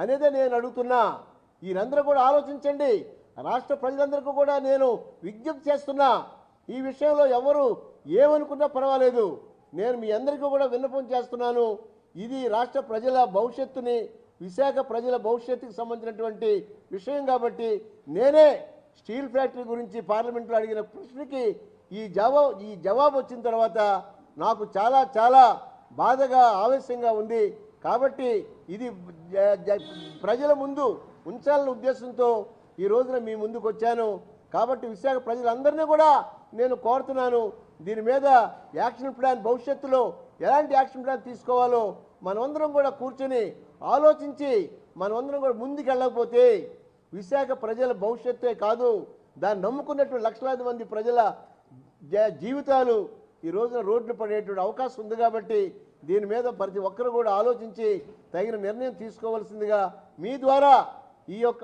అనేదే నేను అడుగుతున్నా. మీరందరూ కూడా ఆలోచించండి. రాష్ట్ర ప్రజలందరికీ కూడా నేను విజ్ఞప్తి చేస్తున్నా. ఈ విషయంలో ఎవరు ఏమనుకున్నా పర్వాలేదు. నేను మీ అందరికీ కూడా విన్నపం చేస్తున్నాను. ఇది రాష్ట్ర ప్రజల భవిష్యత్తుని విశాఖ ప్రజల భవిష్యత్తుకు సంబంధించినటువంటి విషయం కాబట్టి నేనే స్టీల్ ఫ్యాక్టరీ గురించి పార్లమెంట్లో అడిగిన ప్రశ్నకి ఈ జవాబు ఈ జవాబు వచ్చిన తర్వాత నాకు చాలా చాలా బాధగా ఆవేశంగా ఉంది. కాబట్టి ఇది ప్రజల ముందు ఉంచాలనే ఉద్దేశంతో ఈ రోజున మీ ముందుకు వచ్చాను. కాబట్టి విశాఖ ప్రజలందరినీ కూడా నేను కోరుతున్నాను. దీని మీద యాక్షన్ ప్లాన్ భవిష్యత్తులో ఎలాంటి యాక్షన్ ప్లాన్ తీసుకోవాలో మనమందరం కూడా కూర్చొని ఆలోచించి మనమందరం కూడా ముందుకెళ్ళకపోతే విశాఖ ప్రజల భవిష్యత్తే కాదు. దాన్ని నమ్ముకున్నటువంటి లక్షలాది మంది ప్రజల జ- జీవితాలు ఈ రోజున రోడ్లు పడేటువంటి అవకాశం ఉంది కాబట్టి దీని మీద ప్రతి ఒక్కరు కూడా ఆలోచించి తగిన నిర్ణయం తీసుకోవాల్సిందిగా మీ ద్వారా ఈ యొక్క